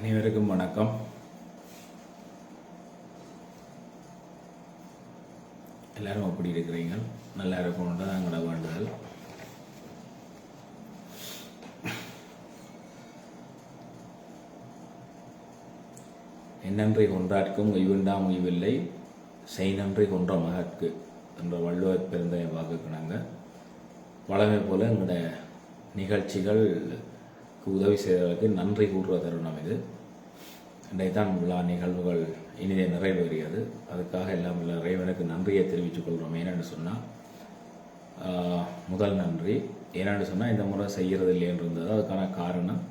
அனைவருக்கும் வணக்கம். எல்லாரும் அப்படி இருக்கிறீங்க? நல்லா இருக்கும் தான் எங்களோட வேண்டுதல். என்னன்றி கொன்றார்க்கும் உய்வுண்டாம் உய்வில்லை செய் நன்றி கொன்ற மகற்கு என்ற வள்ளுவர் பெருந்தைய வாக்குக்கினாங்க வளமை போல எங்களோட நிகழ்ச்சிகள் உதவி செய்தவர்களுக்கு நன்றி கூறுவ தருணம் இது. இன்றைய விழா நிகழ்வுகள் இனிதே நிறைவேறியது. அதுக்காக எல்லாம் இறைவனுக்கு நன்றியை தெரிவித்துக் கொள்கிறோம். ஏனென்று சொன்னால் முதல் நன்றி. ஏனென்று சொன்னால் இந்த முறை செய்கிறது இல்லைன்னு இருந்தது. அதுக்கான காரணம்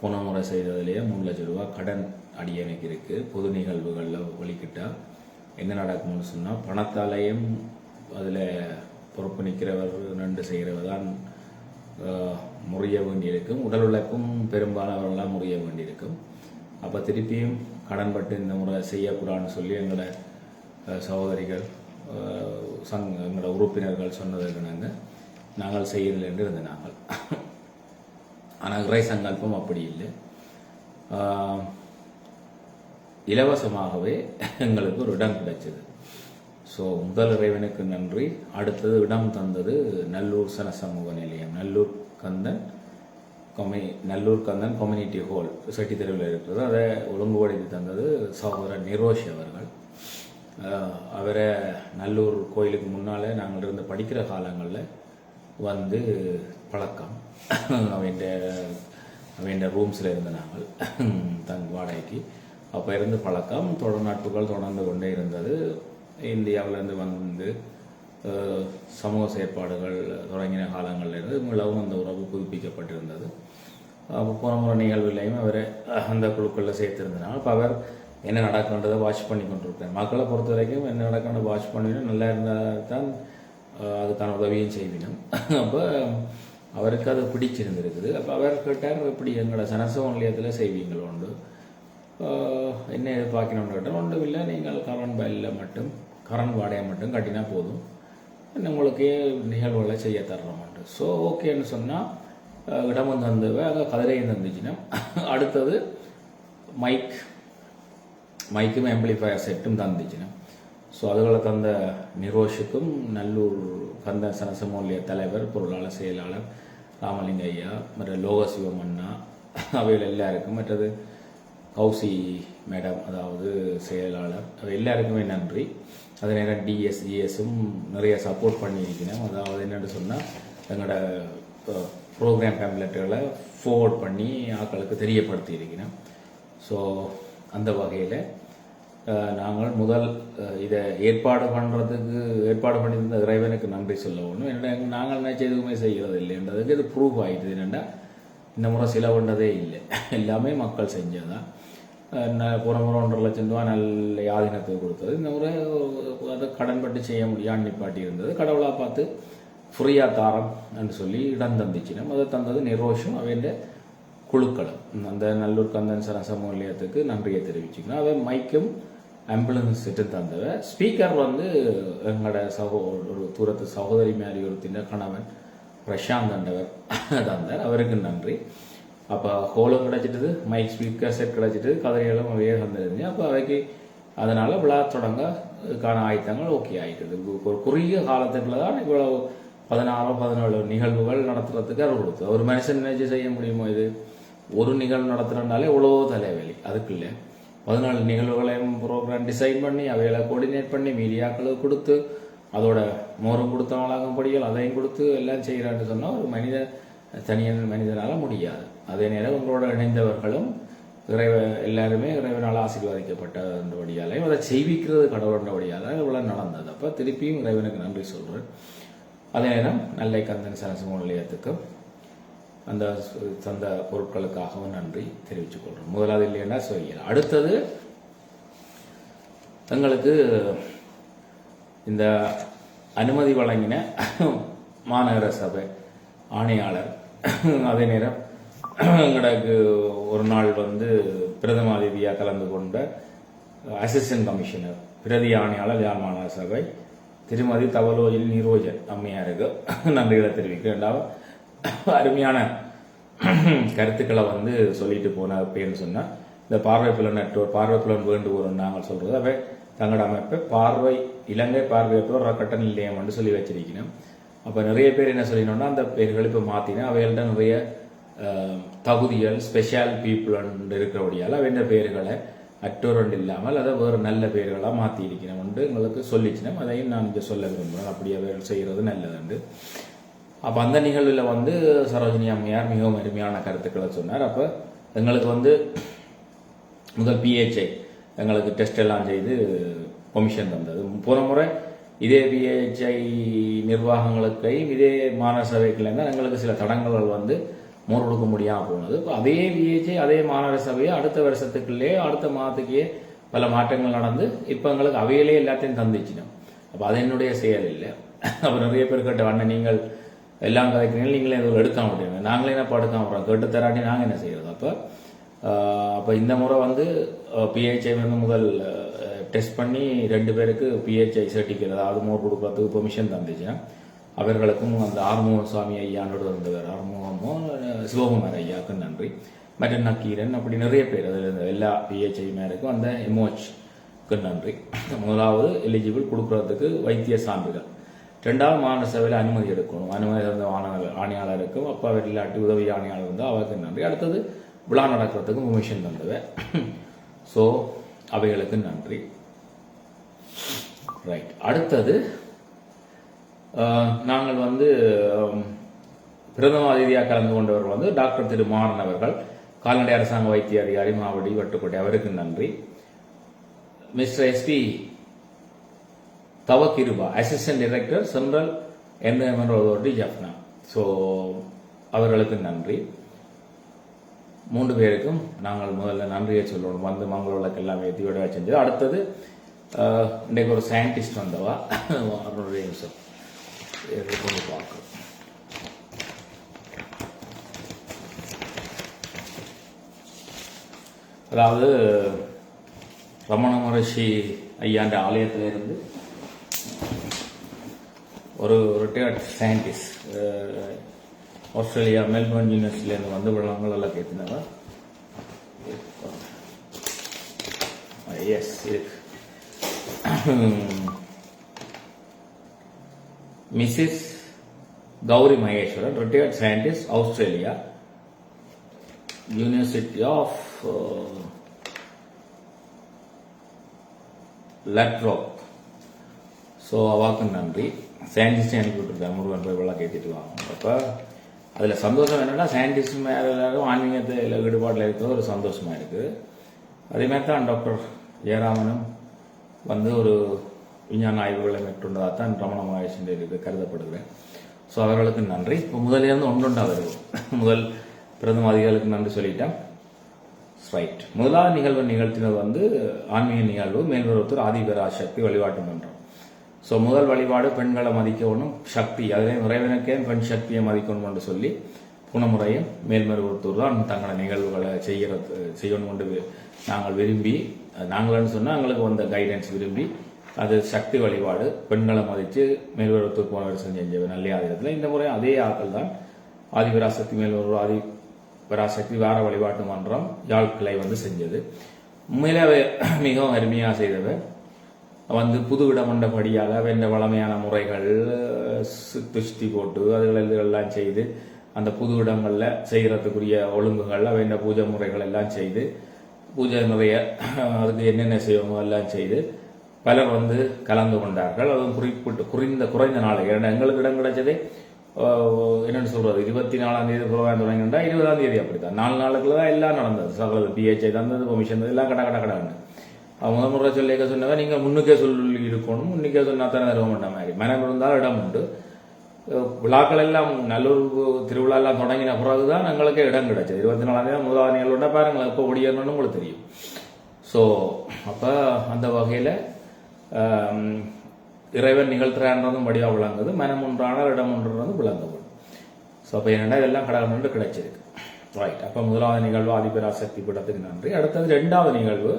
போன முறை செய்ததுலேயே மூணு லட்சம் ரூபா கடன் அடி எனக்கு இருக்குது பொது நிகழ்வுகளில் ஒழிக்கிட்டால் என்ன நடக்கும்னு சொன்னால் பணத்தாலேயும் அதில் பொறுப்பு நிற்கிறவர் நண்டு செய்கிறவர் தான் முறிய வேண்டியிருக்கும். உடல் உழைப்பும் பெரும்பாலானவர்களாம் முறிய வேண்டியிருக்கும். அப்போ திருப்பியும் கடன்பட்டு இந்த முறை செய்யக்கூடாதுன்னு சொல்லி எங்களோட சகோதரிகள் சங் எங்களோட உறுப்பினர்கள் சொன்னதற்கு நாங்கள் நாங்கள் செய்யறதில்லை என்று இருந்த நாங்கள். ஆனால் இறை சங்கல்பம் அப்படி இல்லை. இலவசமாகவே எங்களுக்கு ஒரு இடம் கிடைச்சது. ஸோ முதல் இறைவனுக்கு நன்றி. அடுத்தது இடம் தந்தது நல்லூர் சன சமூக நிலையம். நல்லூர் கந்தன் கொமி நல்லூர் கந்தன் கம்யூனிட்டி ஹால் செட்டி தெருவில் இருக்கிறது. அதை ஒழுங்குபடுத்தி தந்தது சகோதரர் நிரோஷ் அவர்கள். அவரை நல்லூர் கோயிலுக்கு முன்னாலே நாங்கள் இருந்து படிக்கிற காலங்களில் வந்து பழக்கம். அவன் அவன் ரூம்ஸில் இருந்த நாங்கள் தங் வாடகைக்கு. அப்போ இருந்து பழக்கம். தொடர் நட்புகள் தொடர்ந்து கொண்டே இருந்தது. இந்தியாவிலேருந்து வந்து சமூக செயற்பாடுகள் தொடங்கின காலங்களில் இருந்து மிகவும் அந்த உறவு புதுப்பிக்கப்பட்டிருந்தது. அப்போ போன முறை நிகழ்வுகளையும் அவரை அந்த குழுக்களில் சேர்த்திருந்தனால அப்போ அவர் என்ன நடக்கின்றதை வாட்ச் பண்ணி கொண்டிருக்கார் மக்களை பொறுத்த வரைக்கும் என்ன நடக்கின்ற வாட்ச் பண்ணினா நல்லா இருந்தால் தான் அதுக்கான உதவியும் செய்வினும் அப்போ அவருக்கு அது பிடிச்சிருந்திருக்குது. அப்போ அவர் கேட்டார் இப்படி எங்களோட சனசவ நிலையத்தில் செய்வீங்களோ உண்டு என்ன எதிர்பார்க்கணும்னு கேட்டால் ஒன்றும் இல்லை நீங்கள் கரண்ட் பைலில் மட்டும் கரண்ட் வாடகை மட்டும் கட்டினா போதும். உங்களுக்கு நிகழ்வுகளை செய்ய தர்றோம்ட்டு ஸோ ஓகேன்னு சொன்னால் இடமும் வந்தவை அங்கே கதிரையும் தந்துச்சுன்னா அடுத்தது மைக் மைக்கும் ஆம்பிளிஃபயர் செட்டும் தந்துச்சுன்னா. ஸோ அதுகளை தந்த நிரோஷுக்கும் நல்லூர் கந்த சனசமூலிய தலைவர் பொருளாளர் செயலாளர் ராமலிங்க ஐயா மற்ற லோகசிவம் அண்ணா அவைகள் எல்லாருக்கும் மற்றது கௌசி மேடம் அதாவது செயலாளர் அது எல்லாருக்குமே நன்றி. அதே நேரம் டிஎஸ்ஜிஎஸும் நிறைய சப்போர்ட் பண்ணியிருக்கிறோம் அதாவது என்னென்னு சொன்னால் எங்களோட ப்ரோக்ராம் பேம்லெட்டுகளை ஃபோர்வர்ட் பண்ணி ஆட்களுக்கு தெரியப்படுத்தி ஸோ அந்த வகையில் நாங்கள் முதல் இதை ஏற்பாடு பண்ணுறதுக்கு ஏற்பாடு பண்ணியிருந்த இறைவனுக்கு நன்றி சொல்ல ஒன்றும் என்னடா நாங்கள் நினைச்ச எதுவுமே செய்கிறது இல்லைன்றதுக்கு இது ப்ரூவ் ஆயிடுது என்னென்னா இந்த முறை செலவுண்டதே இல்லை. எல்லாமே மக்கள் செஞ்சதான் போன முறை ஒன்றரை லட்சம் ரூபா நல்ல யாதினத்துக்கு கொடுத்தது. இந்த முறை அதை கடன்பட்டு செய்ய முடியான்னு நிப்பாட்டி இருந்தது. கடவுளாக பார்த்து ஃப்ரீயா தாரம் என்று சொல்லி இடம் தந்துச்சினம் அதை தந்தது நிரோஷும் அவன் குழுக்களும். அந்த நல்லூர் கந்தன் சன நிலையத்துக்கு நன்றியை தெரிவிச்சுக்கணும். அவன் மைக்கும் ஆம்புலன்ஸ் செட்டு தந்தவ ஸ்பீக்கர் வந்து எங்களோட சகோ ஒரு தூரத்து சகோதரி மாதிரி ஒரு தின்ன கணவன் பிரசாந்த் என்றவர் தந்தார். அவருக்கு நன்றி. அப்போ ஹோலும் கிடச்சிட்டுது மைக் ஸ்பீக்கர் செட் கிடச்சிட்டு கதிரைகளும் அவையே தந்திருந்தேன் அப்போ அவைக்கு அதனால் விழா தொடங்க கான ஆயத்தங்கள் ஓகே ஆகிட்டது கு- ஒரு குறுகிய காலத்துக்குள்ள தான் இவ்வளவு பதினாறோ பதினேழு நிகழ்வுகள் நடத்துறதுக்கு அவர் கொடுத்து ஒரு மனுஷன் நினைச்சு செய்ய முடியுமோ இது ஒரு நிகழ்வு நடத்துறதுனாலே இவ்வளோ தலைவலி அதுக்குள்ள பதினாலு நிகழ்வுகளையும் ப்ரோக்ராம் டிசைன் பண்ணி அவைகளை கோஆர்டினேட் பண்ணி மீடியாக்களுக்கு கொடுத்து அதோட மோரம் கொடுத்தவங்களாகும் படிகள் அதையும் கொடுத்து எல்லாம் செய்கிறான்னு சொன்னால் ஒரு மனித தனியான மனிதனால் முடியாது. அதே நேரம் உங்களோட இணைந்தவர்களும் இறைவ எல்லாருமே இறைவனால் ஆசீர்வதிக்கப்பட்டபடியாலையும் அதை செய்விக்கிறது கடவுளன்றபடியால இவ்வளோ நடந்தது. அப்போ திருப்பியும் இறைவனுக்கு நன்றி சொல்கிறேன் அதே நேரம் நல்லை கந்தன் சனசம நிலையத்துக்கும் அந்த ச- தந்த பொருட்களுக்காகவும் நன்றி தெரிவித்துக் கொள்கிறோம் முதலாவது இல்லைன்னா சொல்லியல் அடுத்தது தங்களுக்கு இந்த அனுமதி வழங்கின மாநகர சபை ஆணையாளர் அதே நேரம் எங்களுக்கு ஒரு நாள் வந்து பிரதம அதிதியாக கலந்து கொண்ட அசிஸ்டன்ட் கமிஷனர் பிரதி ஆணையாளர் யாழ் மாநகர சபை திருமதி தவலோஜில் நீரோஜன் அம்மையாருக்கு நன்றிகளை தெரிவிக்கிறேன். அருமையான கருத்துக்களை வந்து சொல்லிட்டு போன அப்படின்னு சொன்னால் இந்த பார்வை புலன் நெட்வொர்க் பார்வை புலன் வேண்டுகோள் நாங்கள் சொல்கிறது அவை தங்களோட அமைப்பை பார்வை இலங்கை பார்வையற்றோர் அறக்கட்ட நிலையம் என்று சொல்லி வச்சிருக்கணும் அப்போ நிறைய பேர் என்ன சொல்லினோம்னா அந்த பேர்கள் இப்போ மாத்தினா அவைகள்ட்ட நிறைய தகுதிகள் ஸ்பெஷல் பீப்புள் இருக்கிறபடியால் அவன் பேர்களை அற்றோரண்டு இல்லாமல் அதை வேறு நல்ல பேர்களாக மாற்றி இருக்கணும்னு எங்களுக்கு சொல்லிச்சினோம் அதையும் நான் இங்கே சொல்ல விரும்புகிறேன். அப்படி அவர்கள் செய்கிறது நல்லதுண்டு அப்போ அந்த நிகழ்வில் வந்து சரோஜினி அம்மையார் மிகவும் அருமையான கருத்துக்களை சொன்னார். அப்போ எங்களுக்கு வந்து முதல் பிஹெச்ஐ எங்களுக்கு டெஸ்ட் எல்லாம் செய்து கொமிஷன் தந்தது. போன முறை இதே பிஹெச்ஐ நிர்வாகங்களுக்கு இதே மாநகர எங்களுக்கு சில தடங்கல்கள் வந்து மோர் கொடுக்க முடியாமல் போனது. இப்போ அதே பிஹெச்ஐ அதே மாநகர சபையை அடுத்த வருஷத்துக்குள்ளே அடுத்த மாதத்துக்கே பல மாற்றங்கள் நடந்து இப்போ எங்களுக்கு அவையிலே எல்லாத்தையும் தந்துச்சினோம் அப்போ அது என்னுடைய செயல் இல்லை. அப்போ நிறைய பேர் கேட்ட அண்ணன் நீங்கள் எல்லாம் கதைக்கிறீங்க நீங்களே எதுவும் எடுக்காம விட்டீங்க. நாங்களே என்ன படுக்காம விடுறோம் கேட்டு தராட்டி நாங்கள் என்ன செய்யறது? அப்போ அப்போ இந்த முறை வந்து பிஹெச்ஐ வந்து முதல் டெஸ்ட் பண்ணி ரெண்டு பேருக்கு பிஹெச்ஐ சர்டிஃபிகேட் அதாவது மோர் கொடுக்கறதுக்கு பெர்மிஷன் தந்துச்சுன்னா அவர்களுக்கும் அந்த ஆறுமுக சுவாமி ஐயானோடு இருந்தவர் ஆறுமுகமும் சிவகுமார் ஐயாவுக்கு நன்றி. மற்ற நக்கீரன் அப்படி நிறைய பேர் அதில் இருந்த எல்லா பிஹெச்ஐ மேருக்கும் அந்த எம்ஓஹெச்க்கு நன்றி. முதலாவது எலிஜிபிள் கொடுக்கறதுக்கு வைத்திய சான்றுகள் ரெண்டாவது மாநில சபையில் அனுமதி எடுக்கணும். அனுமதி இருந்த ஆணையாளருக்கும் அப்போ அவர் இல்லாட்டி உதவி ஆணையாளர் இருந்தால் அவருக்கு நன்றி. அடுத்தது விழா நடக்கிறதுக்கு பெர்மிஷன் தந்தவர். ஸோ அவைகளுக்கு நன்றி. ரைட் அடுத்தது நாங்கள் வந்து பிரதம அதிதியாக கலந்து கொண்டவர் வந்து டாக்டர் திரு மாறன் அவர்கள் கால்நடை அரசாங்க வைத்திய அதிகாரி மாவடி வட்டுக்கோட்டை. அவருக்கு நன்றி. Mister SP Thavakkiruba assistant director central environment authority Jaffna so அவர்களுக்கு நன்றி. மூன்று பேருக்கும் நாங்கள் முதல்ல நன்றியை சொல்லணும். வந்து மங்கள விளக்கு எல்லாம் செஞ்சது அடுத்தது இன்றைக்கு ஒரு சயின்டிஸ்ட் வந்தவா அவனுடைய நிமிஷம் இது பார்க்குறோம் அதாவது ரமண மகர்ஷி ஐயாண்ட ஆலயத்துல இருந்து ஒரு ரிட்டையர்ட் சயின்டிஸ்ட் ஆஸ்திரேலியா மெல்பர்ன் யூனிவர்சிட்டியிலேருந்து வந்து விளங்கள் எல்லாம் கேட்டுனவா எஸ் இருக்கு Mrs Gowri Maheswaran retired scientist Australia university of La Trobe so அவாக்கு நன்றி. சயின்டிஸ்டே அனுப்பி விட்டுருக்காங்க முருகன் போய் வெள்ளம் கேட்டுட்டு வாங்க அப்போ அதில் சந்தோஷம் என்னென்னா சயின்டிஸ்ட் மேலே எல்லாரும் ஆன்மீகத்தில் ஈடுபாட்டில் இருக்கிறது ஒரு சந்தோஷமாக இருக்குது அதே மாதிரி தான் டாக்டர் ஜெயராமனும் வந்து ஒரு விஞ்ஞான ஆய்வுகளை மேற்கொண்டதாக தான் ரமண மகேஷன் இது கருதப்படுகிறேன். ஸோ அவர்களுக்கு நன்றி. இப்போ முதலிருந்து ஒன்றொண்டா வருவோம் முதல் பிரதம அதிகாரிகளுக்கு நன்றி சொல்லிட்டேன். ரைட் முதலாவது நிகழ்வு நிகழ்த்தினது வந்து ஆன்மீக நிகழ்வு. மேல்வரத்தூர் ஆதிபரா சக்தி வழிபாட்டு மன்றம். ஸோ முதல் வழிபாடு பெண்களை மதிக்கணும். சக்தி. அதே இறைவனுக்கே பெண் சக்தியை மதிக்கணும் என்று சொல்லி குணமுறையும் மேல்மருவத்தூர் தான் தங்கள நிகழ்வுகளை செய்கிறது செய்யணும் கொண்டு நாங்கள் விரும்பி நாங்கள்னு சொன்னால் எங்களுக்கு வந்த கைடன்ஸ் விரும்பி அது சக்தி வழிபாடு பெண்களை மதித்து மேல்வருவத்தூர் போன வருஷம் செஞ்ச நல்ல ஆதிரத்தில் இந்த முறை அதே ஆட்கள் தான். ஆதிபராசக்தி மேல்வரூர் ஆதி பராசக்தி வார வழிபாட்டு மன்றம் யாழ் கிளை வந்து செஞ்சது. உண்மையிலே மிகவும் அருமையாக செய்தவர். வந்து புது இடமண்டபடியாக வென்ற வளமையான முறைகள் சு- துஷ்டி போட்டு அதுகள் எல்லாம் செய்து அந்த புது இடங்களில் செய்கிறதுக்குரிய ஒழுங்குகள் வேண்ட பூஜை முறைகள் எல்லாம் செய்து பூஜை நிறைய அதுக்கு என்னென்ன செய்வோமோ எல்லாம் செய்து பலர் வந்து கலந்து கொண்டார்கள். அதுவும் குறிப்பிட்டு குறைந்த குறைந்த நாள். ஏன்னா எங்களுக்கு இடம் கிடைச்சதே என்னென்னு என்னன்னு சொல்றது? இருபத்தி நாலாம் தேதி புறவாயம் தொடங்கினா இருபதாம் தேதி அப்படித்தான். நாலு நாளுக்குள்ள தான் எல்லாம் நடந்தது. சகலது பிஹெச்ஐ தந்தது கமிஷன் எல்லாம் கட கட கடன்னு. அவங்க முறை சொல்லிக்க சொன்னவன் நீங்கள் முன்னுக்கே சொல்லி இருக்கணும். முன்னுக்கே சொன்னா தானே தருவ மாட்டேன் மாதிரி. மனம் இருந்தாலும் இடம் உண்டு. விழாக்கள் எல்லாம் நல்லூர் திருவிழாலாம் தொடங்கின தொடங்கின பிறகுதான் எங்களுக்கு இடம் கிடைச்சது. இருபத்தி நாலாம் தேதி முதலாவது நிகழ்வுட பாருங்களேன் எப்போ ஒடியணும்னு உங்களுக்கு தெரியும். ஸோ அப்போ அந்த வகையில் இறைவன் நிகழ்த்துறான்றதும் வடிவா விளங்குது மனம் ஒன்றானால் இடம் ஒன்றுறது விளங்கப்படும் ஸோ அப்போ என்னடா இதெல்லாம் கடவுள் கிடைச்சிருக்கு. ரைட் அப்போ முதலாவது நிகழ்வு ஆதிபராசக்தி பீடத்துக்கு நன்றி. அடுத்தது ரெண்டாவது நிகழ்வு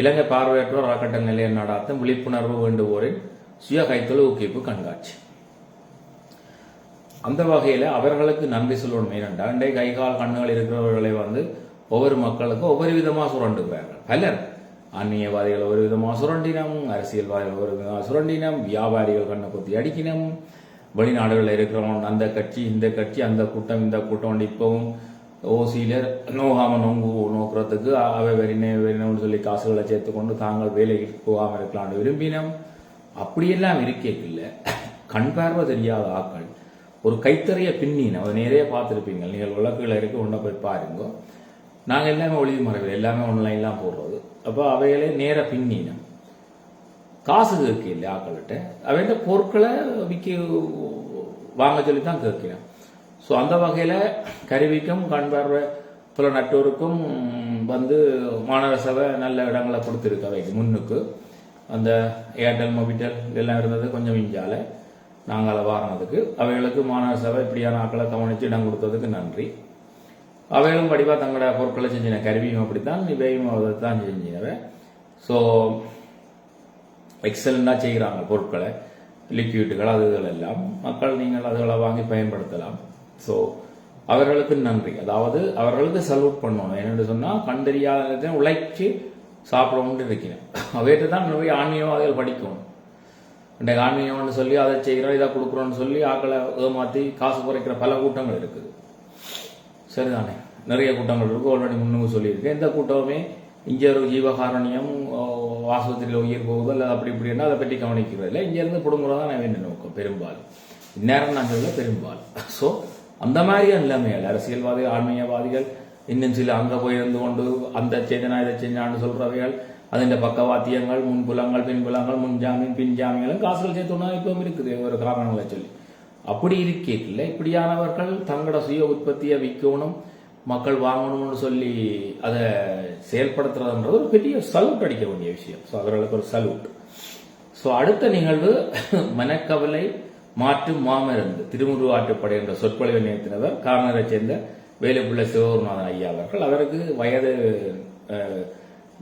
இலங்கை பார்வையற்றோர் அறக்கட்ட நிலையம் நடாத்தும் விழிப்புணர்வு வேண்டுவோரின் சுய கைத்தொழில் ஊக்குவிப்பு கண்காட்சி. அந்த வகையில் அவர்களுக்கு நன்றி சொல்லணும். ஏனென்றா இன்றைய கை கால் கண்ணுகள் இருக்கிறவர்களை வந்து ஒவ்வொரு மக்களுக்கும் ஒவ்வொரு விதமாக சுரண்டுகிறார்கள். பலர் அந்நியவாதிகள் ஒரு விதமாக சுரண்டினம் அரசியல்வாதிகள் ஒரு விதமாக சுரண்டினம் வியாபாரிகள் கண்ணை குத்தி அடிக்கினம். வெளிநாடுகளில் இருக்கிறவன் அந்த கட்சி இந்த கட்சி அந்த கூட்டம் இந்த கூட்டம். இப்பவும் ஓசியில் நோகாம நோங்கு நோக்கிறதுக்கு அவை வெறினே வெறினு சொல்லி காசுகளை சேர்த்து கொண்டு தாங்கள் வேலைக்கு போகாமல் இருக்கலாம்னு விரும்பினோம். அப்படியெல்லாம் இருக்கேக்கில்ல கண் பார்வை தெரியாத ஆக்கள் ஒரு கைத்தறிய பின்னின அதை நிறைய பார்த்துருப்பீங்க. நீங்கள் விளக்குகள் இருக்க ஒன்றை போய் பாருங்க. நாங்கள் எல்லாமே ஒளிவு மறைவு எல்லாமே ஒன்லைன்லாம் போடுறது. அப்போ அவைகளே நேர பின்னீனம். காசு கேட்க இல்லை ஆக்கள்கிட்ட அவன் பொருட்களை விற்க வாங்க சொல்லி தான் கேட்கிறேன் ஸோ அந்த வகையில் கருவிக்கும் கண்பார்வ புல நட்டோருக்கும் வந்து மாணவர் சபை நல்ல இடங்களை கொடுத்துருக்கு அவைக்கு முன்னுக்கு. அந்த ஏர்டெல் மொபிட்டல் இதெல்லாம் இருந்தது கொஞ்சம் இஞ்சால நாங்கள் அதை வாங்கினதுக்கு அவைகளுக்கு மாநகர சபை இப்படியான ஆக்களை கவனித்து இடம் கொடுத்ததுக்கு நன்றி. அவைகளும் படிப்பாக தங்களோட பொருட்களை செஞ்சின கருவியும் அப்படித்தான் இவையும் அதை தான் செஞ்சினவை ஸோ எக்ஸலண்டாக செய்கிறாங்க பொருட்களை லிக்விட்டுகள் அது எல்லாம். மக்கள் நீங்கள் அதுகளை வாங்கி பயன்படுத்தலாம். ஸோ அவர்களுக்கு நன்றி. அதாவது அவர்களுக்கு சல்யூட் பண்ணணும். என்னென்னு சொன்னால் கண்டறியாத உழைச்சி சாப்பிடணும்னு இருக்கிறேன் அவைகிட்ட தான் நிறைய ஆன்மீகவாதிகள் படிக்கணும் இன்றைக்கு ஆன்மீகம்னு சொல்லி அதை செய்கிறோம் இதை கொடுக்குறோம்னு சொல்லி ஆக்களை ஏமாற்றி காசு குறைக்கிற பல கூட்டங்கள் இருக்குது. சரிதானே? நிறைய கூட்டங்கள் இருக்குது ஆல்ரெடி முன்னுக்கு சொல்லியிருக்கேன். எந்த கூட்டமுமே இங்கே ஒரு ஜீவகாரணியம் ஆஸ்பத்திரியில் உயிர் போகுதோ இல்லை அப்படி இப்படின்னா அதை பற்றி கவனிக்கிறது இல்லை. இங்கேருந்து பிடுங்குறது தான் வேண்டிய நோக்கம் பெரும்பாலும். இந்நேரம் நான் சொல்ல பெரும்பாலும். ஸோ அந்த மாதிரியான நிலைமைகள் அரசியல்வாதிகள் ஆன்மீகவாதிகள் இன்னும் சில அங்கே போயிருந்து கொண்டு அந்த செஞ்சனா இதை செஞ்சான்னு சொல்கிறவைகள் അതിന്റെ பக்கவாத்தியங்கள் முன்புலங்கள் பின்புலங்கள் முன்ஜாமீன் பின்ஜாமீன்களும் காசுகள் சேர்த்துனா இப்பவும் இருக்குது ஒரு காரணங்களை சொல்லி அப்படி இருக்கேக்கில்ல இப்படியானவர்கள் தங்களோட சுய உற்பத்தியை விற்கணும் மக்கள் வாங்கணும்னு சொல்லி அதை செயல்படுத்துறதுன்றது ஒரு பெரிய சல்யூட் அடிக்க வேண்டிய விஷயம் ஸோ அவர்களுக்கு ஒரு சல்யூட் ஸோ அடுத்த நிகழ்வு மனக்கவலை மாற்றும் மாமருந்து திருமுருவாற்றுப்படை என்ற சொற்பொழிவை நிறுத்தினவர் காரணரை சேர்ந்த வேலுப்பிள்ளை சிவகுருநாதன் ஐயா அவர்கள் அவருக்கு வயது அஹ்,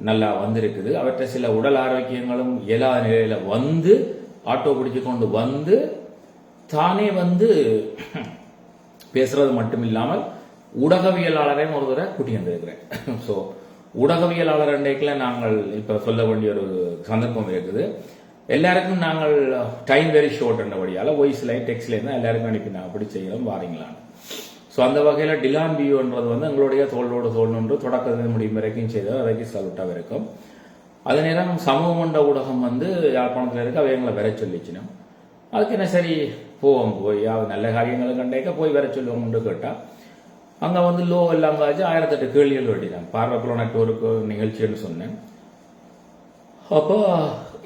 நல்லா வந்திருக்குது. அவற்றை சில உடல் ஆரோக்கியங்களும் இயலாத நிலையில் வந்து ஆட்டோ பிடிச்சு கொண்டு வந்து தானே வந்து பேசுறது மட்டும் இல்லாமல் ஊடகவியலாளரையும் ஒரு தடவை கூட்டி வந்திருக்கிறேன். ஸோ ஊடகவியலாளர் அன்றைக்குல நாங்கள் இப்போ சொல்ல வேண்டிய ஒரு சந்தர்ப்பம் இருக்குது. எல்லாருக்கும் நாங்கள் டைம் வெரி ஷார்ட் என்றபடியால் ஒய்ஸ் லைட் இருந்தால் எல்லாருக்கும் அனுப்பினாங்க அப்படி செய்யலாம் வாரீங்களான்னு. ஸோ அந்த வகையில் டிலான் வியூன்றது வந்து எங்களுடைய தோளோடு தோல் தொடக்கத்தின் முடியும் வரைக்கும் செய்தது அதைக்கு சல்யூட்டாக இருக்கும். அதே நேரம் சமூக மண்ட ஊடகம் வந்து யாழ்ப்பாணத்தில் இருக்க அவை எங்களை வர சொல்லிச்சுனா. அதுக்கு என்ன சரி போவோம் போய் அது நல்ல காரியங்களை கண்டேக்க போய் வர சொல்லுவோம்னு கேட்டால் அங்கே வந்து லோ எல்லாம் காய்ச்சி ஆயிரத்தெட்டு கேள்விகள் தான் பார்வைப்புல நெட்வொர்க்கு நிகழ்ச்சின்னு சொன்னேன். அப்போ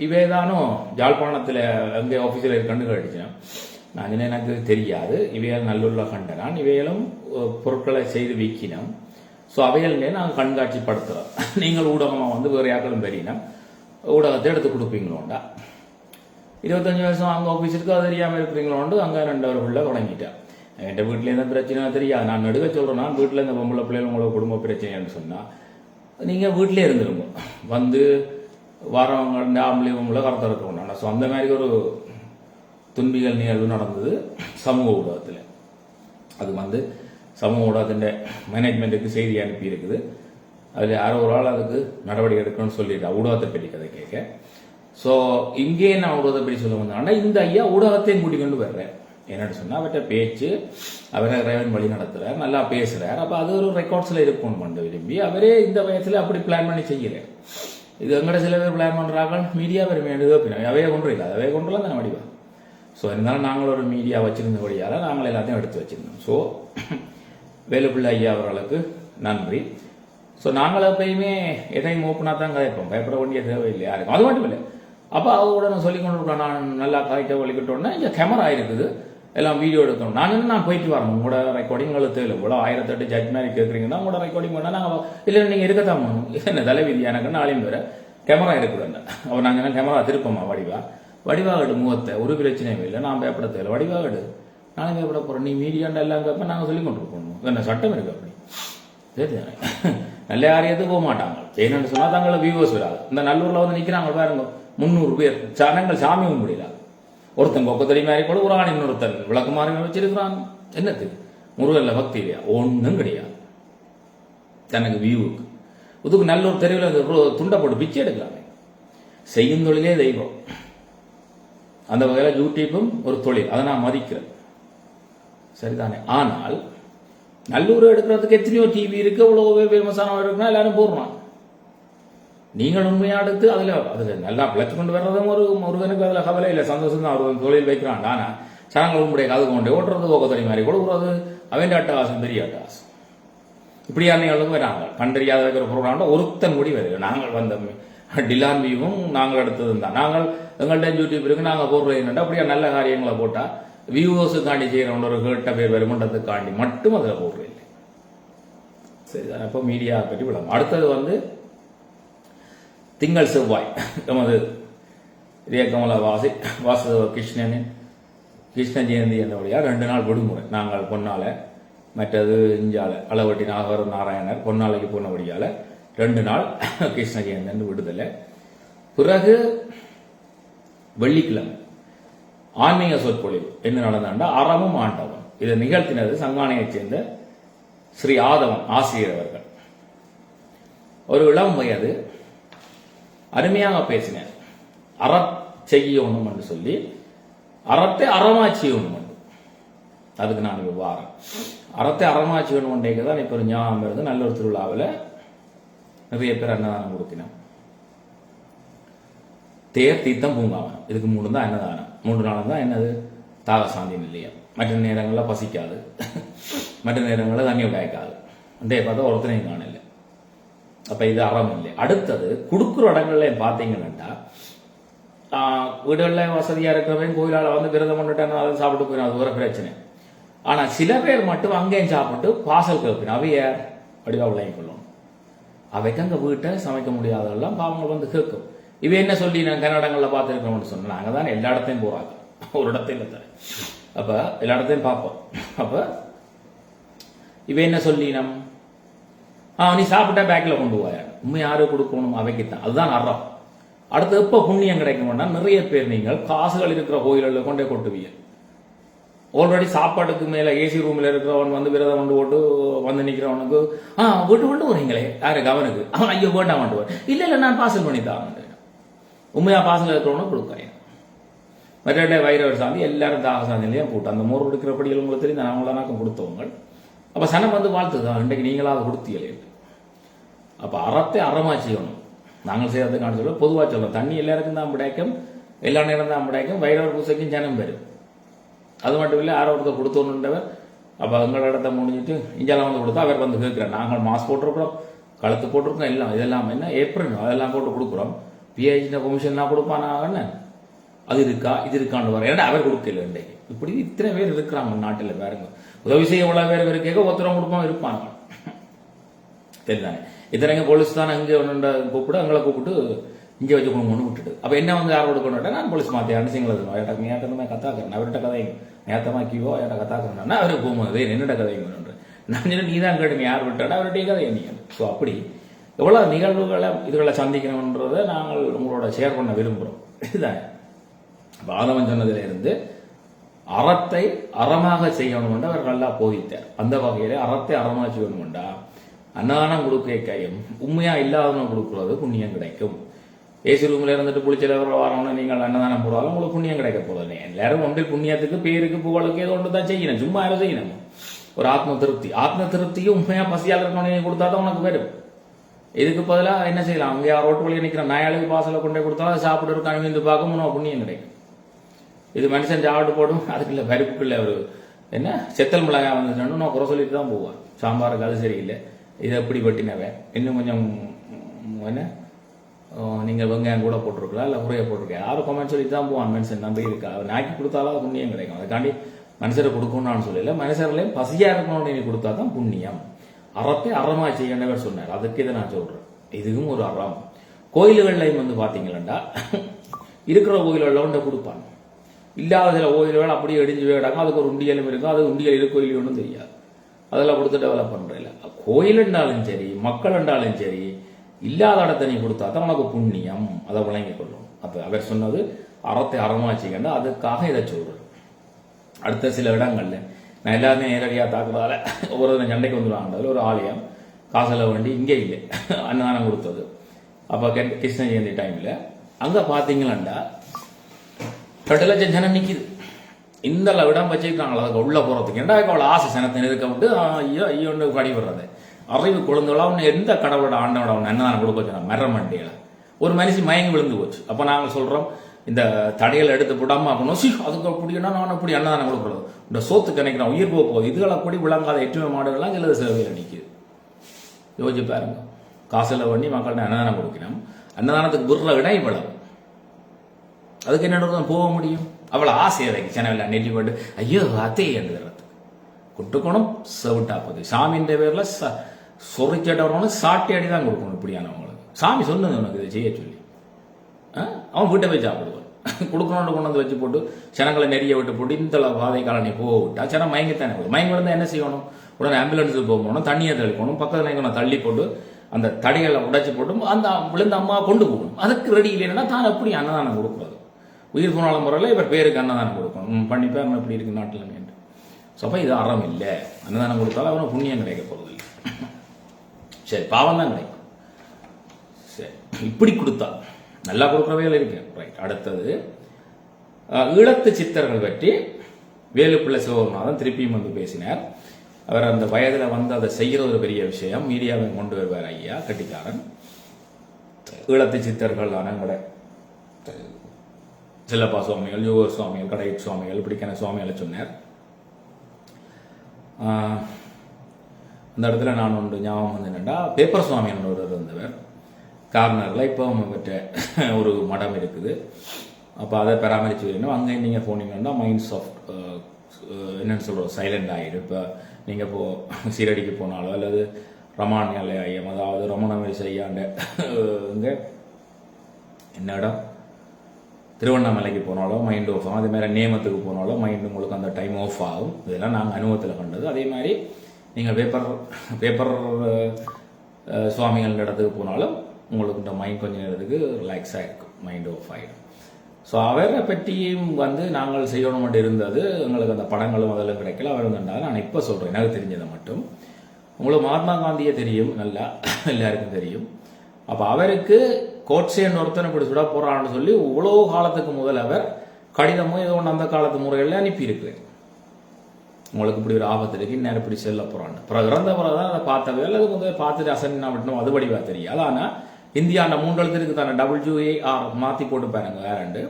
இவைதானும் யாழ்ப்பாணத்தில் எங்கே ஆஃபீஸில் இருக்கன்னு கேட்டுச்சேன் நான் எனக்கு தெரியாது. இவையால் நல்லுள்ள கண்டனான். இவைகளும் பொருட்களை செய்து விற்கினோம் ஸோ அவைகளே நாங்கள் கண்காட்சிப்படுத்துகிறோம் நீங்கள் ஊடகமாக வந்து வேறு யாக்களும் பெரியனா ஊடகத்தை எடுத்து கொடுப்பீங்களோண்டா இருபத்தஞ்சு வருஷம் அங்கே ஆஃபீஸ் இருக்கோ அது தெரியாமல் இருக்கிறீங்களோண்டு அங்கே ரெண்டு ஒரு பிள்ளை தொடங்கிட்டேன் என்கிட்ட வீட்டில் எந்த பிரச்சனை தெரியாது. நான் நடுக்க சொல்கிறேன் நான் வீட்டில் இந்த பொம்பளை பிள்ளைகள் உங்களுக்கு குடும்ப பிரச்சனைன்னு சொன்னால் நீங்கள் வீட்டிலே இருந்துருங்க. வந்து வரவங்க ஆம்பளை உங்களை கருத்து இருக்கணும் ஸோ அந்த மாதிரி ஒரு துன்பிகள் நிகழ்வு நடந்தது சமூக ஊடகத்தில். அது வந்து சமூக ஊடகத்தின் மேனேஜ்மெண்ட்டுக்கு செய்தி அனுப்பி இருக்குது அதில் யாரோ ஒரு ஆள் அதுக்கு நடவடிக்கை எடுக்கணும்னு சொல்லிடுறா ஊடகத்தை பற்றி கதை கேட்க. ஸோ இங்கே நான் ஊடகத்தை பற்றி சொல்ல வந்தேன். இந்த ஐயா ஊடகத்தையும் கூட்டிக்கொண்டு வர்றேன் என்னன்னு சொன்னால் அவர்கிட்ட பேச்சு அவரை இறைவன் வழி நடத்துகிறார் நல்லா பேசுகிறார் அப்போ அது ஒரு ரெக்கார்ட்ஸில் இருக்கும் பண்ண விரும்பி அவரே இந்த வயசில் அப்படி பிளான் பண்ணி செய்கிறார். இது எங்கட சில பேர் பிளான் பண்ணுறாங்க மீடியா பெருமை எழுத அவைய கொண்டு இல்லை. அவையே கொண்டுலாம் தான் வடிவா? ஸோ இருந்தாலும் நாங்கள் ஒரு மீடியா வச்சிருந்தபடியால நாங்கள் எல்லாத்தையும் எடுத்து வச்சிருந்தோம். ஸோ வேலுப்பிள்ளை ஐயா அவர்களுக்கு நன்றி. ஸோ நாங்கள் எப்பயுமே எதையும் ஓப்பனாக தான் கதைப்போம். பயப்பட வேண்டிய தேவையில்லை யாருக்கும். அது மட்டும் இல்லை அப்போ அவரோட நான் சொல்லி கொண்டு இருக்கேன் நான் நல்லா கதைக்க வலிக்கிட்டோன்னே இங்கே கேமரா இருக்குது. எல்லாம் வீடியோ எடுக்கணும். நான் என்ன நான் போயிட்டு வரணும். உங்களோட ரெக்கார்டிங் உங்களுக்கு தேவை இவ்வளோ ஆயிரத்தெட்டு ஜட்ஜ் மாதிரி கேட்குறீங்கன்னா உங்களோட ரெக்கார்டிங் பண்ணால் நாங்கள் இல்லை நீங்கள் இருக்கத்தான் பண்ணணும். என்ன தலைவிதி எனக்கு நாளையும் வேறு. கேமரா இருக்குது அப்போ அவர் நாங்கள் கேமரா திருப்போமா வடிவா? வடிவாகடு முகத்தை ஒரு பிரச்சனையும் இல்லை. நான் பயப்பட தேவை வடிவாகடு. நானும் பயப்பட போகிறேன் நீ மீடியாண்ட எல்லாம் கேட்ப நாங்கள் சொல்லி கொண்டு இருக்கணும் என்ன சட்டம் இருக்கு அப்படி? சரிதானே நல்ல யாரையது போக மாட்டாங்க. என்னன்னு சொன்னா தங்களை வியூவர்ஸ் வராது இந்த நல்லூர்ல வந்து நிக்கிறாங்க பாருங்க. முந்நூறு பேர். ஜனங்கள் சாமி முடியல ஒருத்தன் கொக்கத்தடி மாதிரி கூட ஒரு ஆண் இன்னொருத்தன் விளக்கு மாறி வச்சிருக்கிறான். என்னது? முருகனில் பக்தி இல்லையா? ஒன்றும் கிடையாது. தனக்கு வியூவுக்கு இதுக்கு நல்ல ஒரு தெருவில் துண்டை போட்டு பிச்சை எடுக்கலாமே. செய்யும் தொழிலே தெய்வம். அந்த வகையில் யூடியூப்பும் ஒரு தொழில். அதை நான் மதிக்கிறேன். சரிதானே? ஆனால் நல்லூர் எடுக்கிறதுக்கு எத்தனையோ டிவி இருக்கு அவ்வளோ ஃபேமஸானவர் இருக்குன்னா எல்லாரும் போடுறான் நீங்கள் உண்மையாக எடுத்து அதில் அதில் நல்லா பிழைச்சு கொண்டு வர்றதும் ஒரு முருகனுக்கு அதில் கவலை இல்லை. சந்தோஷம் தான் அவர் தொழில் வைக்கிறான். ஆனால் சனங்கள் உங்களுடைய கதை கொண்டு ஓட்டுறது போக்கத்தறி மாதிரி கொடுக்குறது அவன் அட்டகாசம் பெரிய அட்டகாசம் இப்படியா நீங்கள் வராங்க. கண்டறியாத வைக்கிற ப்ரோக்ராம்ல ஒருத்தன் முடி வருது நாங்கள் வந்தோமே டிலான் வியூவும் நாங்கள் எடுத்ததும் தான். நாங்கள் எங்கள்கிட்ட யூடியூப் இருக்கு நாங்கள் போடுறது என்னென்னா அப்படியே நல்ல காரியங்களை போட்டால் வியூவர்ஸுக்காண்டி செய்கிறவங்க ஒரு கேட்ட பேர் வருமன்றத்துக்காண்டி மட்டும் அதில் போடுறது இல்லை. சரி அப்போ மீடியா பற்றி விடலாம் அடுத்தது வந்து திங்கள் செவ்வாய். நமது இதயக்கமல வாசி வாசுதேவ கிருஷ்ணனின் கிருஷ்ண ஜெயந்தி என்றபடியாக ரெண்டு நாள் விடுமுறை. நாங்கள் பொன்னால மற்றது இஞ்சால அளவட்டி நாகர் நாராயணர் பொன்னாலைக்கு போனபடியால் ரெண்டு நாள் கிருஷ்ண ஜெயந்தி விடுதலை. பிறகு வெள்ளிக்கிழமை ஆன்மீக சொற்பொழிவு. என்ன நடந்தாண்டா அறமும் ஆண்டவன். இதை நிகழ்த்தினது சங்கானையைச் சேர்ந்த ஸ்ரீ ஆதவன் ஆசிரியர் அவர்கள். ஒரு இளம் வயது அருமையாக பேசினார். அற செய்யணும் என்று சொல்லி அறத்தை அறமா செய்யணும் என்று. அதுக்கு நான் விவாரம் அறத்தை அறமா செய்யணும் தான் இப்போ ஒரு ஞாபகம் வருது. நல்ல ஒரு திருவிழாவில் நிறைய பேர் அன்னதானம் கொடுத்தினோம். தேர் தீர்த்தம் பூங்காவனம். இதுக்கு மூணு தான் அன்னதானம் மூன்று நாளும் தான் என்னது தாகசாந்தி நிலையம் மற்ற நேரங்களில் பசிக்காது. மற்ற நேரங்களில் தண்ணி காய்க்காது அந்த பார்த்தா ஒருத்தனையும் காணல. அப்ப இது அறம் இல்லை. அடுத்தது கொடுக்குற இடங்கள்ல பார்த்தீங்கன்னா வீடுகளில் வசதியா இருக்கிறவன் கோயிலால வந்து விரதம் பண்ணிட்டேன் அதை சாப்பிட்டு போயிடும். அது ஒரு பிரச்சனை. ஆனா சில பேர் மட்டும் அங்கேயும் சாப்பிட்டு பாசல் கேட்பின அவை அப்படிதான் வடிவா கொள்ளும். அவைக்கு அங்க வீட்டை சமைக்க முடியாதெல்லாம் பாவங்கள் வந்து கேட்கும். இவ என்ன சொல்லி நான் கன்னடங்கள்ல பார்த்துருக்கோம்னு சொன்னேன் நாங்கள் தான் எல்லா இடத்தையும் போகிறாங்க ஒரு இடத்தையும் இல்லை அப்ப எல்லா இடத்தையும் பார்ப்போம். அப்ப இவ என்ன சொல்லி நம்? ஆ நீ சாப்பிட்டா பேக்கில் கொண்டு போய. உண்மை யாரு கொடுக்கணும்? அவைக்குத்தான். அதுதான் அறம். அடுத்து எப்போ புண்ணியம் கிடைக்கும்னா நிறைய பேர் நீங்கள் காசுகள் இருக்கிற கோயில்களில் கொண்டே கொட்டுவீங்க. ஆல்ரெடி சாப்பாட்டுக்கு மேலே ஏசி ரூமில் இருக்கிறவன் வந்து விரதம் கொண்டு போட்டு வந்து நிற்கிறவனுக்கு ஆ விட்டு கொண்டு வரீங்களே யாரு? கவனுக்கு. அவன் ஐயோ வேண்டாம் வேண்டுவார் இல்லை இல்லை நான் பார்சல் பண்ணி தான் உண்மையாக பார்சல் இருக்கிறவனுக்கு கொடுக்குறேன் மற்ற வைரவர் சாந்தி எல்லாரும் தாக சாந்திலையும் கூட்டம் அந்த மோர் எடுக்கிறபடியில் உங்களுக்கு தெரியும் நான் அவங்கள கொடுத்தவங்க அப்போ சனம் வந்து வாழ்த்துதான் இன்றைக்கு நீங்களாவது கொடுத்தீங்களே? அப்போ அறத்தை அறமா செய்யணும். நாங்கள் செய்யறதுக்கான சொல்ல பொதுவாக சொல்லணும் தண்ணி எல்லாருக்கும் தான் கிடைக்கும் எல்லா நேரம் தான் கிடைக்கும் வைரவர் பூசைக்கும் ஜனம் பெறும். அது மட்டும் இல்லை யாரோ ஒருத்தர் கொடுத்தோன்னுன்றவர் அப்போ எங்களோட இடத்த முடிஞ்சிட்டு இங்கெல்லாம் வந்து கொடுத்தா அவர் வந்து கேட்குறேன் நாங்கள் மாஸ்க் போட்டிருக்கிறோம் கழுத்து போட்டிருக்கோம் எல்லாம் இதெல்லாம் என்ன ஏப்ரல் அதெல்லாம் போட்டு கொடுக்குறோம். பிஹெச்டி பெர்மிஷன்லாம் கொடுப்பானா அது இருக்கா இது இருக்கான்னு வர. ஏன்னா அவர் கொடுக்கல இன்றைக்கு. இப்படி இத்தனை பேர் இருக்கிறாங்க நாட்டில் பாருங்க. உதவி செய்ய உள்ள பேர் பேர் கேட்க ஒருத்தரம் கொடுப்பான் இருப்பாங்க. தெரிந்தானே? இத்தனைங்க போலீஸ் தானே இங்கே ஒன்று கூப்பிட்டு எங்களை கூப்பிட்டு இங்கே வச்சு கொண்டு விட்டுட்டு அப்போ என்ன வந்து யார் கொடுக்கணும் நான் போலீஸ் மாற்றி அனுசிங்களது கத்தாக்குறேன் அவர்கிட்ட கதைங்க. நேத்தமா கிவோ கதா கத்தாக்கிறேன்னா அவர் போகும்போது என்னென்ன கதைங்க நான் சொன்ன நீ தான் கேட்டு யார் விட்டாடா அவருடைய கதை நீங்கள் ஸோ அப்படி எவ்வளோ நிகழ்வுகளை இதுகளை சந்திக்கணுன்றதை நாங்கள் உங்களோட ஷேர் பண்ண விரும்புகிறோம் இதுதான். பாதவன் சொன்னதிலிருந்து அறத்தை அறமாக செய்யணும் அவர் நல்லா போதித்தார் அந்த வகையில் அறத்தை அறமாக செய்யணும்டா அன்னதானம் கொடுக்க கையும் உண்மையாக இல்லாதவனும் கொடுக்கறது புண்ணியம் கிடைக்கும். ஏசி ரூமில் இருந்துட்டு புளிச்சல வரணும்னு நீங்கள் அன்னதானம் போடுவாலும் உங்களுக்கு புண்ணியம் கிடைக்க போதில்லை எல்லாரும் ஒன்றில் புண்ணியத்துக்கு பேருக்கு புகழுக்கு ஏதோ ஒன்று தான் செய்யணும். சும்மா யாரும் செய்யணும். ஒரு ஆத்ம திருப்தி. ஆத்ம திருப்தியும் உண்மையாக பசியால் இருக்கணும் கொடுத்தா தான் உனக்கு வரும். இதுக்கு பதிலாக என்ன செய்யலாம்? அங்கே ரோட்டு வழியை நிற்கிற நாயாளுக்கு பாசலை கொண்டே கொடுத்தாலும் சாப்பிட சாப்பிட்டு இருக்காங்க இந்த பார்க்கும் உனக்கு புண்ணியம் கிடைக்கும். இது மனுஷன் சாப்பிட்டு போடும் அதுக்குள்ள பருப்புக்குள்ள ஒரு என்ன? செத்தல் மிளகாய் வந்துச்சுன்னு நான் குறை சொல்லிட்டு தான் போவான். சாம்பாருக்கு அது சரியில்லை. இது எப்படி பட்டினவன் இன்னும் கொஞ்சம் என்ன? நீங்கள் வெங்காயம் கூட போட்டிருக்கலாம் இல்லை குறைய போட்டிருக்கேன் யாரும் கமெண்ட் சொல்லிட்டு தான் போவான் மனுஷன் நம்பி இருக்கா? நாக்கி கொடுத்தாலும் புண்ணியம் கிடைக்கும். அதுக்காண்டி மனுஷரை கொடுக்கணும்னு சொல்லல. மனுஷர்களையும் பசியாக இருக்கணும்னு நீ கொடுத்தா தான் புண்ணியம். அறத்தை அறமா செய்யணுவர் சொன்னார். அதுக்கு இதை நான் சொல்கிறேன் இதுவும் ஒரு அறம். கோயில்கள்லையும் வந்து பார்த்தீங்களா இருக்கிற கோயில்களில் ஒன்றை கொடுப்பாங்க. இல்லாத சில கோயில்கள் அப்படியே இடிஞ்சு போயிடாங்க அதுக்கு ஒரு உண்டியலும் இருக்கும். அது உண்டியல் இரு கோயில் ஒன்றும் தெரியாது. அதெல்லாம் கொடுத்து டெவலப் பண்றதில்ல. கோயில் என்றாலும் சரி மக்கள் என்றாலும் சரி இல்லாத இடத்த நீ கொடுத்தா தான் உனக்கு புண்ணியம். அதை வழங்கிக் கொள்ளும். அப்போ அவர் சொன்னது அறத்தை அறமாச்சிக்கண்டு அதுக்காக இதை சொல்றேன் அடுத்த சில இடங்கள்ல நான் எல்லாருமே நேரடியாக தாக்குறதால ஒவ்வொரு சண்டைக்கு வந்துடுவாங்க அதில் ஒரு ஆலயம் காசில் வண்டி இங்கே இல்லை. அன்னதானம் கொடுத்தது. அப்போ கிருஷ்ண ஜெயந்தி டைமில் அங்கே பார்த்தீங்களாண்டா ரெண்டு லட்சம் ஜனம் நிற்கிது இந்த இடம் வச்சிருக்காங்களா? அதுக்கு உள்ளே போகிறதுக்கு ஏன்டா அவ்வளோ ஆசை சனத்தை இருக்க விட்டு ஐயோ ஐயோன்னு கடி விடுறது. அறிவு குழந்தைகளா அவனு எந்த கடவுளோட ஆண்டவோட அவன் என்னதான் கொடுக்க வச்சான் மர மண்டியில். ஒரு மனுஷன் மயங்கி விழுந்து போச்சு. அப்போ நாங்கள் சொல்கிறோம் இந்த தடையில் எடுத்து போடாமல் ஆக்கணும் சி அதுக்கு அப்படின்னா நான் அப்படி அன்னதானம் கொடுக்குறது. இந்த சோத்து நினைக்கிறேன் உயிர் போக போகுது இதுகளை கூடி விளங்காத எட்டுமை மாடுகள்லாம் சிலது சேவையில் நிற்கிது யோசிச்சு பாருங்க. காசில் பண்ணி மக்கள்கிட்ட அன்னதானம் கொடுக்கணும் அன்னதானத்துக்கு விடுற விட இவ்வளவு. அதுக்கு என்ன போக முடியும். அவ்வளோ ஆசையாக அதுக்கு செனவில் நெல்லி போட்டு ஐயோ அத்தே எழுதுறது குட்டுக்கணும் செவிட்டாப்பது சாமின்ற பேரில் ச சொறிச்சேட்டவரவனு சாட்டி அடி தான் கொடுக்கணும் இப்படியானவங்களுக்கு சாமி சொன்னது உனக்கு இதை செய்ய சொல்லி அவன் வீட்டை போய் சாப்பிடுவான் கொடுக்கணும்னு கொண்டு வந்து வச்சு போட்டு ஜனங்களை நெறிய விட்டு போட்டு இந்த பாதை காலனி போக விட்டா ஜனம் மயங்கத்தானே போகுது மயங்கி விழுந்தா என்ன செய்யணும் உடனே ஆம்புலன்ஸுக்கு போகணும் தண்ணியை தெளிக்கணும் பக்கத்தில் எங்கே தள்ளி போட்டு அந்த தடைகளை உடைச்சி போட்டு அந்த விழுந்த அம்மா கொண்டு போகணும் அதுக்கு ரெடி இல்லைன்னா தான் அப்படி அன்னதானம் கொடுக்குறது உயிர் போனாலும் பரவாயில்ல இவர் பேருக்கு அன்னதானம் கொடுக்கணும். ம், பண்ணி பாருங்க எப்படி இருக்கு நாட்டில் என்று ஸோ அப்போ இது அறம் இல்லை. அன்னதானம் கொடுத்தாலும் அவனுக்கு புண்ணியம் கிடைக்க போகிறது இல்லை சரி பாவம் தான் கிடைக்கும். சரி இப்படி கொடுத்தா நல்லா கொடுக்குறவைகள் இருக்கு. ரைட் அடுத்தது அஹ், ஈழத்து சித்தர்கள் பற்றி வேலுப்பிள்ளை சிவகுருநாதன் திருப்பியும் வந்து பேசினார். அவர் அந்த வயதில் வந்து அதை செய்கிற ஒரு பெரிய விஷயம். மீடியாவை கொண்டு வருவார் ஐயா கட்டிக்காரன். ஈழத்து சித்தர்கள் அனங்கடை செல்லப்பா சுவாமிகள் யோகர் சுவாமிகள் கடையட் சுவாமிகள் இப்படிக்கான சுவாமிகளை சொன்னார். அந்த இடத்துல நான் ஒன்று ஞாபகம் வந்து என்னன்னா பேப்பர் சுவாமிகள் ஒருவர் இருந்தவர். கார்னரில் இப்போ அவங்ககிட்ட ஒரு மடம் இருக்குது. அப்போ அதை பராமரித்து வரணும் அங்கே நீங்கள் போனீங்கன்னா மைண்ட் சாஃப்ட் என்னென்னு சொல்கிறோம் சைலண்ட் ஆகிடும் இப்போ நீங்கள் இப்போ சீரடிக்கு போனாலோ அல்லது ரமானியாலயம் அதாவது ரமணமை செய்யாண்ட இங்கே என்ன இடம்? திருவண்ணாமலைக்கு போனாலும் மைண்ட் ஆஃப் ஆகும். அதே மாதிரி நேமத்துக்கு போனாலும் மைண்ட் உங்களுக்கு அந்த டைம் ஆஃப் ஆகும். இதெல்லாம் நாங்கள் அனுபவத்தில் கண்டது. அதே மாதிரி நீங்கள் பேப்பர் பேப்பர் சுவாமிகள் இடத்துக்கு போனாலும் உங்களுக்கு இந்த மைண்ட் கொஞ்சம் நேரத்துக்கு ரிலாக்ஸாக இருக்கும். மைண்ட் ஆஃப் ஆகிடும் ஸோ அவரை பற்றியும் வந்து நாங்கள் செய்யணும் இருந்தது. எங்களுக்கு அந்த படங்களும் அதெல்லாம் கிடைக்கல. அவர் கண்டால் நான் இப்போ சொல்கிறேன் எனக்கு தெரிஞ்சதை மட்டும். உங்களுக்கு மகாத்மா காந்தியை தெரியும். நல்லா எல்லாருக்கும் தெரியும். அப்போ அவருக்கு கோட்சேன் ஒருத்தன் இப்படி சுட போறான்னு சொல்லி இவ்வளோ காலத்துக்கு முதல் அவர் கடிதமும் ஏதோ ஒன்று அந்த காலத்து முறைகளில் அனுப்பியிருக்கு. உங்களுக்கு இப்படி ஒரு ஆபத்து இருக்கு இன்னும் இப்படி செல்ல போறான்னு. அப்புறம் இறந்த பிறகு தான் அதை பார்த்தவே அல்லது வந்து பார்த்துட்டு அசன் விட்டணும் அது வடிவா தெரியாது. ஆனால் இந்தியா மூன்று இருக்கு தானே டபுள் ஆர் மாற்றி போட்டு பாருங்க வேறண்டு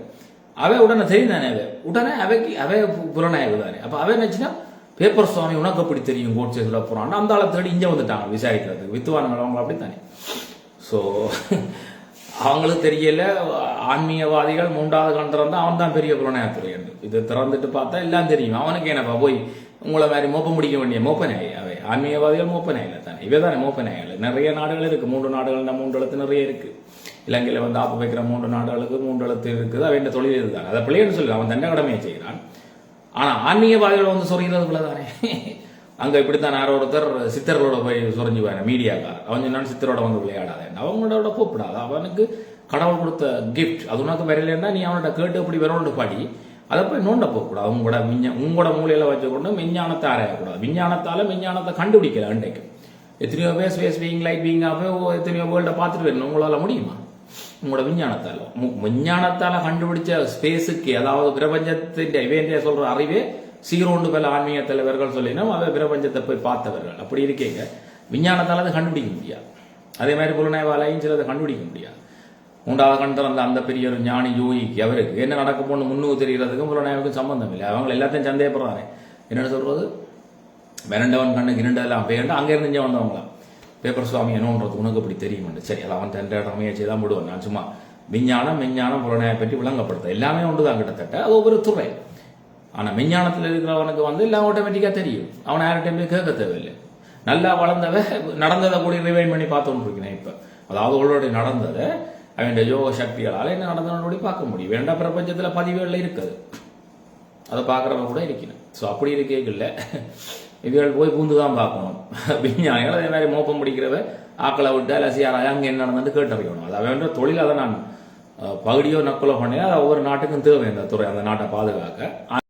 அவ உடனே தெரியும் தானே அவ உடனே அவைக்கு அவை புலனாய்வு தானே. அப்போ அவை என்னச்சுன்னா பேப்பர் சுவாமி உனக்கு அப்படி தெரியும் கோட் சொல்ல போறான்னு. அந்த ஆளை தேடி இங்கே வந்துட்டாங்க விசாரிக்கிறதுக்கு. வித்துவானுங்கள் அவங்க அப்படி தானே ஸோ அவங்களுக்கு தெரியல ஆன்மீகவாதிகள் மூன்றாவது கண் திறந்தா அவன் தான் பெரிய புலனாயத்துறை என்று. இது திறந்துட்டு பார்த்தா எல்லாம் தெரியும். அவனுக்கு என்னப்பா போய் உங்களை மாதிரி மோப்ப முடிக்க வேண்டிய மோப்பநாய் அவை ஆன்மீகவாதிகள் மோப்பநாயில தானே? இவை தானே மோப்பநாய்கள் நிறைய நாடுகள் இருக்கு. மூன்று நாடுகள்னா மூன்று எழுத்து நிறைய இருக்கு. இலங்கையில வந்து ஆப்பு வைக்கிற மூன்று நாடுகளுக்கு மூன்று எழுத்து இருக்குது. அவன் தொழில் இதுதான். அதை பிள்ளைன்னு சொல்லி அவன் தன்னை கடமையை செய்கிறான். ஆனா ஆன்மீகவாதிகள் வந்து சொல்கிறது தானே அங்க இப்படித்தான் யாரோ ஒருத்தர் சித்தர்களோட போய் சொரிஞ்சுவாங்க மீடியாக்கார் அவன் சொன்னான் சித்தரோட வந்து விளையாடாத. அவங்களோட கூப்பிடாத. அவனுக்கு கடவுள் கொடுத்த கிஃப்ட் அது உனக்கு வரலன்னா நீ அவன்கிட்ட கேட்டு இப்படி வரணும்னு பாடி. அதை போய் நோண்ட போகக்கூடாது. உங்களோட விஞ்ஞா உங்களோட மூலையில வச்சுக்கொண்டு விஞ்ஞானத்தை ஆராயக்கூடாது. விஞ்ஞானத்தால விஞ்ஞானத்தை கண்டுபிடிக்கல அன்றைக்கு. எத்தனையோ பேர் ஸ்பேஸ் பீயிங் லைட் பீயிங் எத்தனையோ வேர்ல்டை பார்த்துட்டு வரணும். உங்களால முடியுமா? உங்களோட விஞ்ஞானத்தால. மு- விஞ்ஞானத்தால கண்டுபிடிச்ச ஸ்பேஸுக்கு அதாவது பிரபஞ்சத்தின் இவேண்டிய சொல்ற அறிவே சீரோண்டு பல ஆன்மீக தலைவர்கள் சொல்லினோம் அவ பிரபஞ்சத்தை போய் பார்த்தவர்கள். அப்படி இருக்கீங்க. விஞ்ஞானத்தால் அதை கண்டுபிடிக்க முடியாது. அதே மாதிரி புலனாய்வாலையும் சிலதை கண்டுபிடிக்க முடியாது. மூன்றாவது கண் திறந்த அந்த பெரிய ஒரு ஞானி யோகிக்கு அவருக்கு என்ன நடக்க போன்னு முன்னுக்கு தெரிகிறதுக்கும் புலனாய்வுக்கும் சம்பந்தம் இல்லை. அவங்க எல்லாத்தையும் சந்தேகப்படுறாங்க என்னென்னு சொல்கிறது விரண்டவன் கண்ணுக்கு இரண்டெல்லாம் பேருந்து அங்கேருந்து இங்கே வந்தவங்களாம். பேப்பர் சுவாமி என்னன்றது உனக்கு அப்படி தெரியுமெண்டு சரி அதை அவன் தன் முயற்சி தான் போடுவான். நான் சும்மா விஞ்ஞானம் விஞ்ஞானம் புலனாயை பற்றி விளங்கப்படுத்த எல்லாமே ஒன்று தான் கிட்டத்தட்ட. அது ஒவ்வொரு துறை. ஆனால் விஞ்ஞானத்தில் இருக்கிறவனுக்கு வந்து எல்லாம் ஆட்டோமேட்டிக்காக தெரியும். அவன் யார்கிட்டையும் போய் கேட்க தேவையில்லை. நல்லா வளர்ந்தவ நடந்ததை கூட ரிவைன் பண்ணி பார்த்துட்டு இருக்கிறேன் இப்போ. அதாவது அவளோட நடந்ததை அவன் யோக சக்திகளால் என்ன நடந்தவனோட பார்க்க முடியும். வேண்டாம் பிரபஞ்சத்தில் பதிவுகளில் இருக்குது. அதை பார்க்குறவங்க கூட இருக்கணும் ஸோ அப்படி இருக்கேக்கில்ல. இதுகள் போய் பூந்து தான் பார்க்கணும். விஞ்ஞானிகள் அதே மாதிரி மோப்பம் பிடிக்கிறவ ஆக்களை விட்டு அலசியாராய அங்கே என்ன நடந்துட்டு கேட்டறியணும். அது அவன் தொழில் அதை நான் பகுடியோ நக்குலோ பண்ணினா ஒவ்வொரு நாட்டுக்கும் தேவை அந்த துறை அந்த நாட்டை பாதுகாக்க.